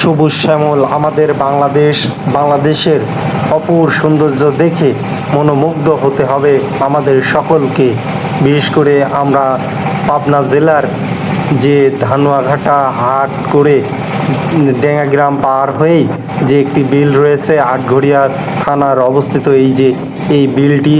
সবুজ শ্যামল আমাদের বাংলাদেশ, বাংলাদেশের অপূর সৌন্দর্য দেখে মনোমুগ্ধ হতে হবে আমাদের সকলকে। বিশেষ করে আমরা পাবনা জেলার যে ধানুয়াঘাটা হাট করে ডেঙ্গা গ্রাম পার হয়েই যে একটি বিল রয়েছে আটঘরিয়া থানার অবস্থিত এই যে, এই বিলটি,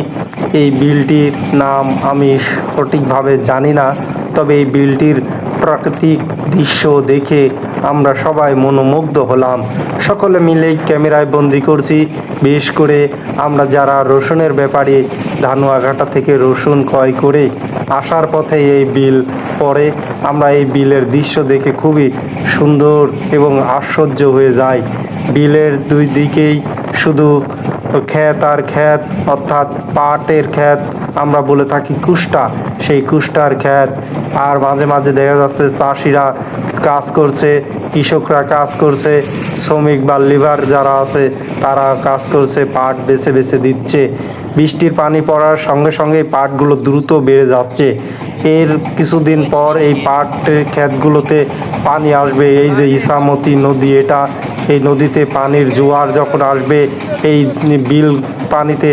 এই বিলটির নাম আমি সঠিকভাবে জানি না, তবে এই বিলটির প্রাকৃতিক দৃশ্য দেখে আমরা সবাই মনোমুগ্ধ হলাম। সকলে মিলেই ক্যামেরায় বন্দি করছি। বিশেষ করে আমরা যারা রসুনের ব্যাপারে ধানুয়াঘাটা থেকে রসুন ক্রয় করে আসার পথে এই বিল পরে আমরা এই বিলের দৃশ্য দেখে খুবই সুন্দর এবং আশ্চর্য হয়ে যায় বিলের দুই দিকেই শুধু ক্ষেত আর ক্ষেত, অর্থাৎ পাটের ক্ষেত আমরা বলে থাকি কুষ্টা। সেই কুষ্টার ক্ষেত। আর মাঝে মাঝে দেখা যাচ্ছে চাষিরা কাজ করছে, কৃষকরা কাজ করছে, শ্রমিক বা লিভার যারা আছে তারা কাজ করছে, পাট বেছে বেছে দিচ্ছে। বৃষ্টির পানি পড়ার সঙ্গে সঙ্গে পাটগুলো দ্রুত বেড়ে যাচ্ছে। এর কিছুদিন পর এই পাটের ক্ষেতগুলোতে পানি আসবে। এই যে ইসামতি নদী, এটা এই নদীতে পানির জোয়ার যখন আসবে, এই বিল পানিতে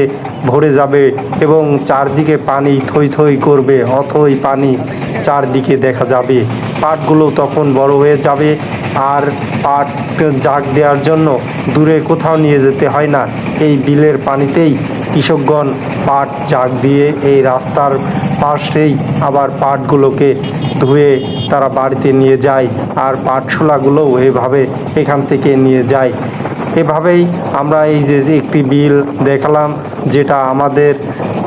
ভরে যাবে এবং চারদিকে পানি থই থই করবে, অথই পানি চারদিকে দেখা যাবে। পাটগুলো তখন বড় হয়ে যাবে আর পাট জাগ দেওয়ার জন্য দূরে কোথাও নিয়ে যেতে হয় না। এই বিলের পানিতেই কৃষকগণ পাট জাগ দিয়ে এই রাস্তার পাশেই আবার পাটগুলোকে ধুয়ে তারা বাড়িতে নিয়ে যায় আর পাটশোলাগুলোও এভাবে এখান থেকে নিয়ে যায়। এভাবেই আমরা এই যে একটি বিল দেখালাম, যেটা আমাদের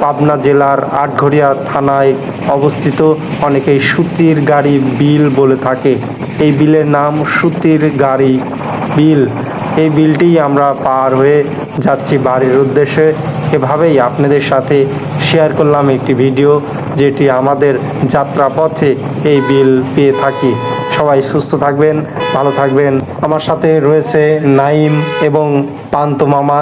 পাবনা জেলার আটঘরিয়া থানায় অবস্থিত, অনেকেই সুতির গাড়ি বিল বলে থাকে। এই বিলের নাম সুতির গাড়ি বিল। এই বিলটি আমরা পার হয়ে যাচ্ছি বাড়ির উদ্দেশ্যে। এভাবেই আপনাদের সাথে শেয়ার করলাম একটি ভিডিও যেটি আমাদের যাত্রাপথে এই বিল পেয়ে থাকি। সবাই সুস্থ থাকবেন, ভালো থাকবেন। আমার সাথে রয়েছে নাইম এবং পান্ত মামা।